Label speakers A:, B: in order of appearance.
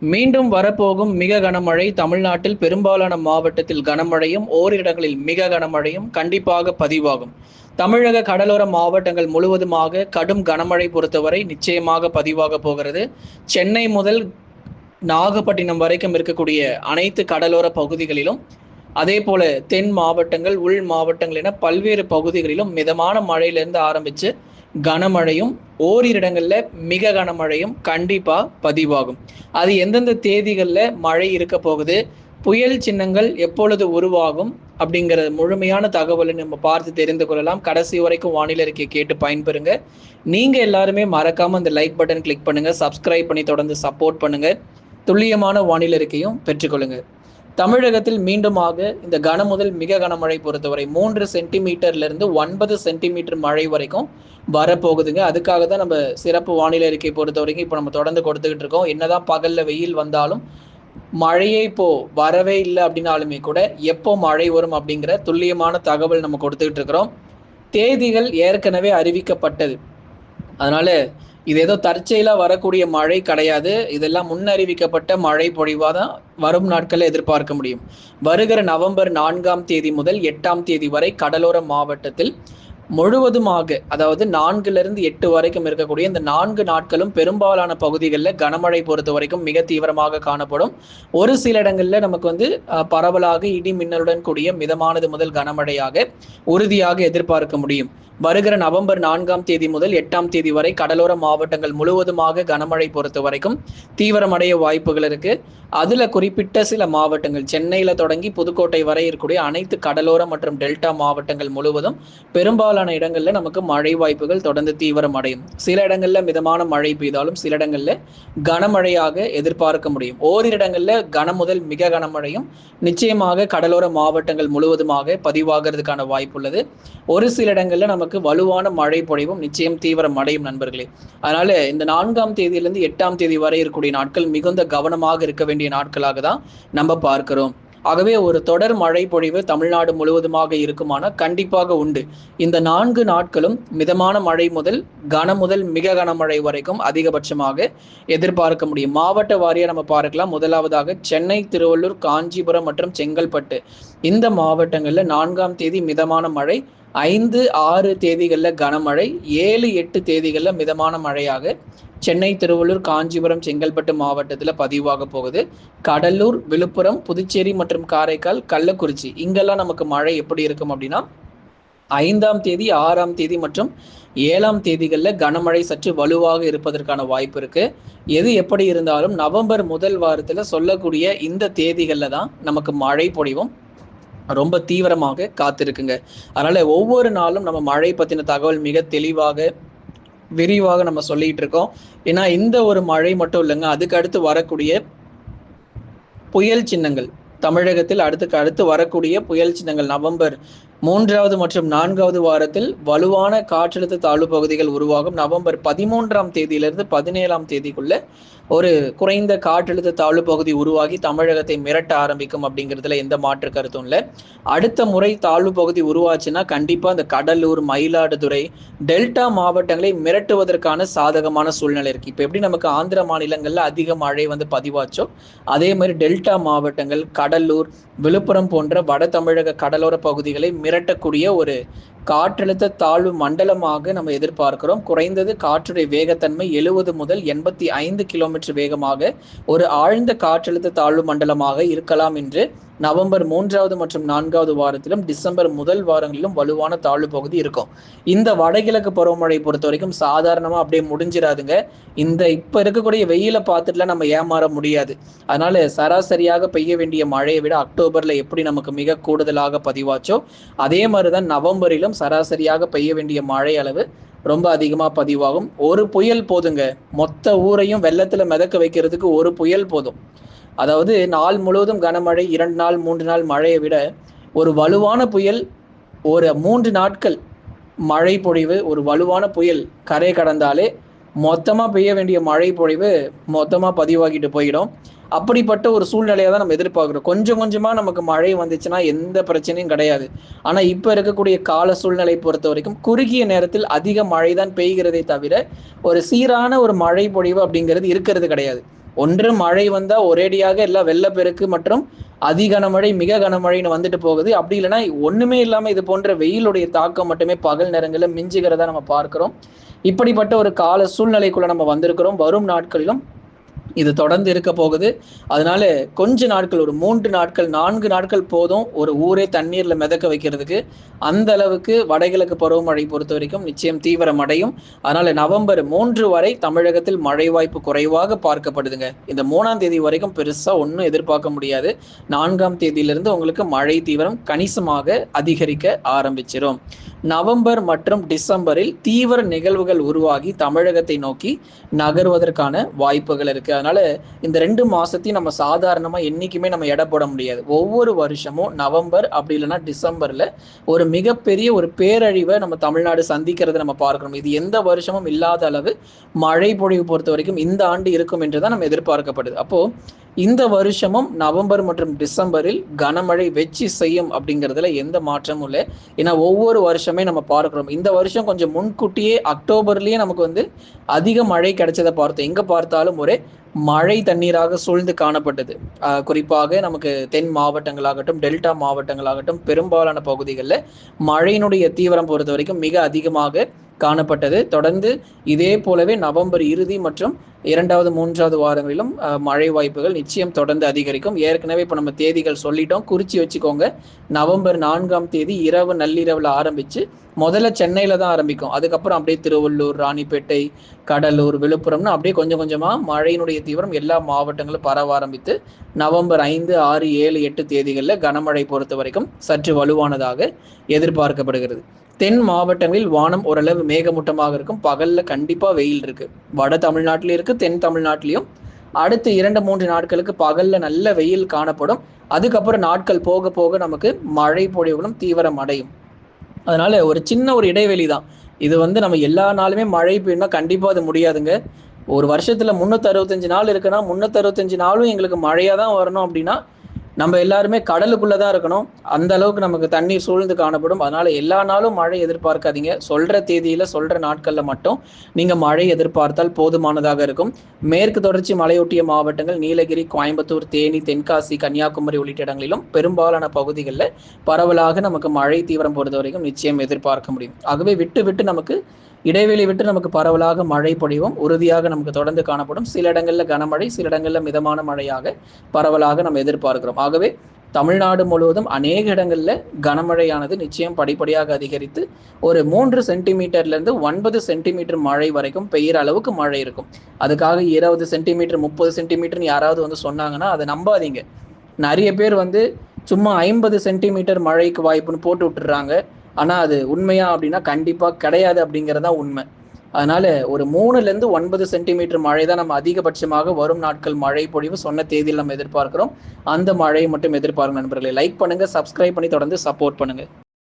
A: மீண்டும் வரப்போகும் மிக கனமழை தமிழ்நாட்டில் பெரும்பாலான மாவட்டத்தில் கனமழையும் ஓரிடங்களில் மிக கனமழையும் கண்டிப்பாக பதிவாகும். தமிழக கடலோர மாவட்டங்கள் முழுவதுமாக கடும் கனமழை பொறுத்தவரை நிச்சயமாக பதிவாக போகிறது. சென்னை முதல் நாகப்பட்டினம் வரைக்கும் இருக்கக்கூடிய அனைத்து கடலோர பகுதிகளிலும் அதே போல தென் மாவட்டங்கள் உள் மாவட்டங்கள் என பல்வேறு பகுதிகளிலும் மிதமான மழையிலிருந்து ஆரம்பித்து கனமழையும் ஓரிரு இடங்களில் மிக கனமழையும் கண்டிப்பாக பதிவாகும். அது எந்தெந்த தேதிகளில் மழை இருக்க போகுது புயல் சின்னங்கள் எப்பொழுது உருவாகும் அப்படிங்கிற முழுமையான தகவலை நம்ம பார்த்து தெரிந்து கொள்ளலாம். கடைசி வரைக்கும் வானிலை இருக்கை கேட்டு பயன்பெறுங்க. நீங்கள் எல்லாருமே மறக்காமல் அந்த லைக் பட்டன் கிளிக் பண்ணுங்கள் சப்ஸ்கிரைப் பண்ணி தொடர்ந்து சப்போர்ட் பண்ணுங்கள் துல்லியமான வானிலை இருக்கையும் பெற்றுக்கொள்ளுங்கள் தமிழகத்தில் மீண்டுமாக இந்த கன முதல் மிக கனமழை பொறுத்தவரை மூன்று சென்டிமீட்டர்லேருந்து ஒன்பது சென்டிமீட்டர் மழை வரைக்கும் வரப்போகுதுங்க. அதுக்காக தான் நம்ம சிறப்பு வானிலை அறிக்கை பொறுத்த வரைக்கும் இப்போ நம்ம தொடர்ந்து கொடுத்துக்கிட்டு இருக்கோம். என்னதான் பகலில் வெயில் வந்தாலும் மழையே இப்போ வரவே இல்லை அப்படின்னாலுமே கூட எப்போ மழை வரும் அப்படிங்கிற துல்லியமான தகவல் நம்ம கொடுத்துக்கிட்டு இருக்கிறோம். தேதிகள் ஏற்கனவே அறிவிக்கப்பட்டது. அதனால இது ஏதோ தற்செயலாக வரக்கூடிய மழை கிடையாது. இதெல்லாம் முன்னறிவிக்கப்பட்ட மழை பொழிவாக தான் வரும் நாட்களில் எதிர்பார்க்க முடியும். வருகிற நவம்பர் நான்காம் தேதி முதல் எட்டாம் தேதி வரை கடலோர மாவட்டத்தில் முழுவதுமாக அதாவது நான்குலேருந்து எட்டு வரைக்கும் இருக்கக்கூடிய இந்த நான்கு நாட்களும் பெரும்பாலான பகுதிகளில் கனமழை பொறுத்த வரைக்கும் மிக தீவிரமாக காணப்படும். ஒரு சில இடங்களில் நமக்கு வந்து பரவலாக இடி மின்னலுடன் கூடிய மிதமானது முதல் கனமழையாக உறுதியாக எதிர்பார்க்க முடியும். வருகிற நவம்பர் நான்காம் தேதி முதல் எட்டாம் தேதி வரை கடலோர மாவட்டங்கள் முழுவதுமாக கனமழை பொறுத்த வரைக்கும் தீவிரமடைய வாய்ப்புகள் இருக்கு. அதுல குறிப்பிட்ட சில மாவட்டங்கள் சென்னையில தொடங்கி புதுக்கோட்டை வரை இருக்கக்கூடிய அனைத்து கடலோர மற்றும் டெல்டா மாவட்டங்கள் முழுவதும் பெரும்பாலான இடங்கள்ல நமக்கு மழை வாய்ப்புகள் தொடர்ந்து தீவிரம் அடையும் சில இடங்கள்ல மிதமான மழை பெய்தாலும் சில இடங்கள்ல கனமழையாக எதிர்பார்க்க முடியும். ஓரிரு இடங்கள்ல கன முதல் மிக கனமழையும் நிச்சயமாக கடலோர மாவட்டங்கள் முழுவதுமாக பதிவாகிறதுக்கான வாய்ப்பு உள்ளது. ஒரு சில இடங்கள்ல நமக்கு வலுவான மழை பொழிவும் நிச்சயம் தீவிரம் அடையும் நண்பர்களே. அதனால இந்த நான்காம் தேதியிலிருந்து எட்டாம் தேதி வரை இருக்கக்கூடிய நாட்கள் மிகுந்த கவனமாக இருக்க வேண்டிய நாட்களாக தான் நம்ம பார்க்கிறோம். ஆகவே ஒரு தொடர் மழை பொழிவு தமிழ்நாடு முழுவதுமாக இருக்குமானால் கண்டிப்பாக உண்டு. இந்த நான்கு நாட்களும் மிதமான மழை முதல் கன முதல் மிக கனமழை வரைக்கும் அதிகபட்சமாக எதிர்பார்க்க முடியும். மாவட்ட வாரியாக நம்ம பார்க்கலாம். முதலாவதாக சென்னை திருவள்ளூர் காஞ்சிபுரம் மற்றும் செங்கல்பட்டு. இந்த மாவட்டங்களில் நான்காம் தேதி மிதமான மழை ஐந்து ஆறு தேதிகளில் கனமழை ஏழு எட்டு தேதிகளில் மிதமான மழையாக சென்னை திருவள்ளூர் காஞ்சிபுரம் செங்கல்பட்டு மாவட்டத்தில் பதிவாக போகுது. கடலூர் விழுப்புரம் புதுச்சேரி மற்றும் காரைக்கால் கள்ளக்குறிச்சி. இங்கெல்லாம் நமக்கு மழை எப்படி இருக்கும் அப்படின்னா ஐந்தாம் தேதி ஆறாம் தேதி மற்றும் ஏழாம் தேதிகளில் கனமழை சற்று வலுவாக இருப்பதற்கான வாய்ப்பு இருக்கு. எது எப்படி இருந்தாலும் நவம்பர் முதல் வாரத்தில் சொல்லக்கூடிய இந்த தேதிகளில் தான் நமக்கு மழை பொழிவும். ரொம்ப தீவிரமாக காத்திருக்குங்க. அதனால ஒவ்வொரு நாளும் நம்ம மழை பத்தின தகவல் மிக தெளிவாக விரிவாக நம்ம சொல்லிட்டு இருக்கோம். ஏன்னா இந்த ஒரு மழை மட்டும் இல்லைங்க அதுக்கு அடுத்து வரக்கூடிய புயல் சின்னங்கள் தமிழகத்தில் அடுத்துக்கு அடுத்து வரக்கூடிய புயல் சின்னங்கள் நவம்பர் மூன்றாவது மற்றும் நான்காவது வாரத்தில் வலுவான காற்றழுத்த தாழ்வு பகுதிகள் உருவாகும். நவம்பர் பதிமூன்றாம் தேதியிலிருந்து பதினேழாம் தேதிக்குள்ள ஒரு குறைந்த காற்றழுத்த தாழ்வு பகுதி உருவாகி தமிழகத்தை மிரட்ட ஆரம்பிக்கும் அப்படிங்கிறதுல எந்த மாற்று கருத்தும் இல்லை. அடுத்த முறை தாழ்வு பகுதி உருவாச்சுன்னா கண்டிப்பா அந்த கடலூர் மயிலாடுதுறை டெல்டா மாவட்டங்களை மிரட்டுவதற்கான சாதகமான சூழ்நிலை இருக்கு. இப்போ எப்படி நமக்கு ஆந்திர மாநிலங்கள்ல அதிக மழை வந்து பதிவாச்சோ அதே மாதிரி டெல்டா மாவட்டங்கள் கடலூர் விழுப்புரம் போன்ற வட தமிழக கடலோர பகுதிகளை மிரட்டக்கூடிய ஒரு காற்றழுத்த தாழ்வு மண்டலமாக நம்ம எதிர்பார்க்கிறோம். குறைந்தது காற்றுடைய வேகத்தன்மை எழுபது முதல் எண்பத்தி ஐந்து கிலோமீட்டர் வேகமாக ஒரு ஆழ்ந்த காற்றழுத்த தாழ்வு மண்டலமாக இருக்கலாம் என்று நவம்பர் மூன்றாவது மற்றும் நான்காவது வாரத்திலும் டிசம்பர் முதல் வாரங்களிலும் வலுவான தாழ்வு பகுதி இருக்கும். இந்த வடகிழக்கு பருவமழை பொறுத்த வரைக்கும் சாதாரணமாக அப்படியே முடிஞ்சிடாதுங்க இந்த இப்போ இருக்கக்கூடிய வெயில பார்த்துட்டுலாம் நம்ம ஏமாற முடியாது. அதனால சராசரியாக பெய்ய வேண்டிய மழையை விட அக்டோபர்ல எப்படி நமக்கு மிக கூடுதலாக பதிவாச்சோ அதே மாதிரி தான் நவம்பரிலும் சராசரியாக பெய்ய வேண்டிய மழை அளவு ரொம்ப அதிகமாக பதிவாகும். ஒரு புயல் போதுங்க. மொத்த ஊரையும் வெள்ளத்தில் மிதக்க வைக்கிறதுக்கு ஒரு புயல் போதும். அதாவது நாள் முழுவதும் கனமழை இரண்டு நாள் மூன்று நாள் மழையை விட ஒரு வலுவான புயல் ஒரு மூன்று நாட்கள் மழை பொழிவு ஒரு வலுவான புயல் கரை கடந்தாலே மொத்தமாக பெய்ய வேண்டிய மழை பொழிவு மொத்தமாக பதிவாகிட்டு போயிடும். அப்படிப்பட்ட ஒரு சூழ்நிலையை தான் நம்ம எதிர்பார்க்குறோம். கொஞ்சம் கொஞ்சமாக நமக்கு மழை வந்துச்சுன்னா எந்த பிரச்சனையும் கிடையாது. ஆனால் இப்போ இருக்கக்கூடிய கால சூழ்நிலை பொறுத்த வரைக்கும் குறுகிய நேரத்தில் அதிக மழை தான் பெய்கிறதே தவிர ஒரு சீரான ஒரு மழை பொழிவு அப்படிங்கிறது இருக்கிறது கிடையாது. ஒன்று மழை வந்தால் ஒரேடியாக எல்லாம் வெள்ளப்பெருக்கு மற்றும் அதி கனமழை மிக கனமழைன்னு வந்துட்டு போகுது. அப்படி இல்லைன்னா ஒன்றுமே இல்லாமல் இது போன்ற வெயிலுடைய தாக்கம் மட்டுமே பகல் நேரங்களில் மிஞ்சுகிறதா நம்ம பார்க்கிறோம். இப்படிப்பட்ட ஒரு கால சூழ்நிலைக்குள்ள நம்ம வந்திருக்கிறோம். வரும் நாட்களிலும் இது தொடர்ந்து இருக்க போகுது. அதனால கொஞ்ச நாட்கள் ஒரு மூன்று நாட்கள் நான்கு நாட்கள் போதும் ஒரு ஊரே தண்ணீர்ல மிதக்க வைக்கிறதுக்கு. அந்த அளவுக்கு வடகிழக்கு பருவமழை பொறுத்த வரைக்கும் நிச்சயம் தீவிரம் அடையும் அதனால நவம்பர் மூன்று வரை தமிழகத்தில் மழை வாய்ப்பு குறைவாக பார்க்கப்படுதுங்க. இந்த மூணாம் தேதி வரைக்கும் பெருசா ஒன்றும் எதிர்பார்க்க முடியாது. நான்காம் தேதியிலிருந்து உங்களுக்கு மழை தீவிரம் கணிசமாக அதிகரிக்க ஆரம்பிச்சிடும் நவம்பர் மற்றும் டிசம்பரில் தீவிர நிகழ்வுகள் உருவாகி தமிழகத்தை நோக்கி நகர்வதற்கான வாய்ப்புகள் இருக்கு. அதனால இந்த ரெண்டு மாசத்தையும் நம்ம சாதாரணமா என்னைக்குமே நம்ம எடை போட முடியாது. ஒவ்வொரு வருஷமும் நவம்பர் அப்படி இல்லைன்னா டிசம்பர்ல ஒரு மிகப்பெரிய ஒரு பேரழிவை நம்ம தமிழ்நாடு சந்திக்கிறத நம்ம பார்க்கணும். இது எந்த வருஷமும் இல்லாத அளவு மழை பொழிவு பொறுத்த வரைக்கும் இந்த ஆண்டு இருக்கும் என்றுதான் நம்ம எதிர்பார்க்கப்படுது. அப்போ இந்த வருஷமும் நவம்பர் மற்றும் டிசம்பரில் கனமழை வெச்சு செய்யும் அப்படிங்கிறதுல எந்த மாற்றமும் இல்லை. ஏன்னா ஒவ்வொரு வருஷமே நம்ம பார்க்குறோம். இந்த வருஷம் கொஞ்சம் முன்கூட்டியே அக்டோபர்லேயே நமக்கு வந்து அதிக மழை கிடைச்சதை பார்த்தோம். எங்கே பார்த்தாலும் ஒரே மழை தண்ணீராக சூழ்ந்து காணப்பட்டது. குறிப்பாக நமக்கு தென் மாவட்டங்களாகட்டும் டெல்டா மாவட்டங்களாகட்டும் பெரும்பாலான பகுதிகளில் மழையினுடைய தீவிரம் பொறுத்த வரைக்கும் மிக அதிகமாக காணப்பட்டது. தொடர்ந்து இதே போலவே நவம்பர் இறுதி மற்றும் இரண்டாவது மூன்றாவது வாரங்களிலும் மழை வாய்ப்புகள் நிச்சயம் தொடர்ந்து அதிகரிக்கும். ஏற்கனவே இப்போ நம்ம தேதிகள் சொல்லிட்டோம். குறிச்சி வச்சுக்கோங்க. நவம்பர் நான்காம் தேதி இரவு நள்ளிரவில் ஆரம்பிச்சு முதல்ல சென்னையில தான் ஆரம்பிக்கும். அதுக்கப்புறம் அப்படியே திருவள்ளூர் ராணிப்பேட்டை கடலூர் விழுப்புரம்னு அப்படியே கொஞ்சம் கொஞ்சமாக மழையினுடைய தீவிரம் எல்லா மாவட்டங்களும் பரவ ஆரம்பித்து நவம்பர் ஐந்து ஆறு ஏழு எட்டு தேதிகளில் கனமழை பொறுத்த வரைக்கும் சற்று வலுவானதாக எதிர்பார்க்கப்படுகிறது. தென் மாவட்டங்களில் வானம் ஓரளவு மேகமூட்டமாக இருக்கும். பகல்ல கண்டிப்பா வெயில் இருக்கு. வட தமிழ்நாட்டிலும் இருக்கு தென் தமிழ்நாட்டிலையும். அடுத்த இரண்டு மூன்று நாட்களுக்கு பகல்ல நல்ல வெயில் காணப்படும். அதுக்கப்புறம் நாட்கள் போக போக நமக்கு மழை பொழிவுகளும் தீவிரம் அடையும். அதனால ஒரு சின்ன ஒரு இடைவெளி தான். இது வந்து நம்ம எல்லா நாளுமே மழை பெய்யணும்னா கண்டிப்பா அது முடியாதுங்க. ஒரு வருஷத்துல முன்னூத்தி அறுபத்தஞ்சு நாள் இருக்குன்னா முன்னூத்தி அறுபத்தஞ்சு நாளும் எங்களுக்கு மழையா தான் வரணும் அப்படின்னா நம்ம எல்லாருமே கடலுக்குள்ள தான் இருக்கணும். அந்த அளவுக்கு நமக்கு தண்ணீர் சூழ்ந்து காணப்படும். அதனால எல்லா நாளும் மழை எதிர்பார்க்காதீங்க. சொல்ற தேதியில சொல்ற நாட்கள்ல மட்டும் நீங்க மழை எதிர்பார்த்தால் போதுமானதாக இருக்கும். மேற்கு தொடர்ச்சி மலையொட்டிய மாவட்டங்கள் நீலகிரி கோயம்புத்தூர் தேனி தென்காசி கன்னியாகுமரி உள்ளிட்ட இடங்களிலும் பெரும்பாலான பகுதிகளில் பரவலாக நமக்கு மழை தீவிரம் பொறுத்த வரைக்கும் நிச்சயம் எதிர்பார்க்க முடியும். ஆகவே விட்டு விட்டு நமக்கு இடைவெளி விட்டு நமக்கு பரவலாக மழை பொழிவும் உறுதியாக நமக்கு தொடர்ந்து காணப்படும் சில இடங்களில் கனமழை சில இடங்களில் மிதமான மழையாக பரவலாக நம்ம எதிர்பார்க்கிறோம். ஆகவே தமிழ்நாடு முழுவதும் அநேக இடங்களில் கனமழையானது நிச்சயம் படிப்படியாக அதிகரித்து ஒரு மூன்று சென்டிமீட்டர்லேருந்து ஒன்பது சென்டிமீட்டர் மழை வரைக்கும் பெய்கிற அளவுக்கு மழை இருக்கும். அதுக்காக இருபது சென்டிமீட்டர் முப்பது சென்டிமீட்டர்னு யாராவது வந்து சொன்னாங்கன்னா அதை நம்பாதீங்க. நிறைய பேர் வந்து சும்மா ஐம்பது சென்டிமீட்டர் மழைக்கு வாய்ப்புன்னு போட்டு விட்டுறாங்க. ஆனால் அது உண்மையா அப்படின்னா கண்டிப்பாக கிடையாது அப்படிங்கிறதா உண்மை. அதனால ஒரு மூணுலேருந்து ஒன்பது சென்டிமீட்டர் மழை தான் நம்ம அதிகபட்சமாக வரும் நாட்கள் மழை பொழிவு சொன்ன தேதியில் நம்ம எதிர்பார்க்கிறோம். அந்த மழையை மட்டும் எதிர்பார்க்கணும் நண்பர்களை. லைக் பண்ணுங்க சப்ஸ்கிரைப் பண்ணி தொடர்ந்து சப்போர்ட் பண்ணுங்க.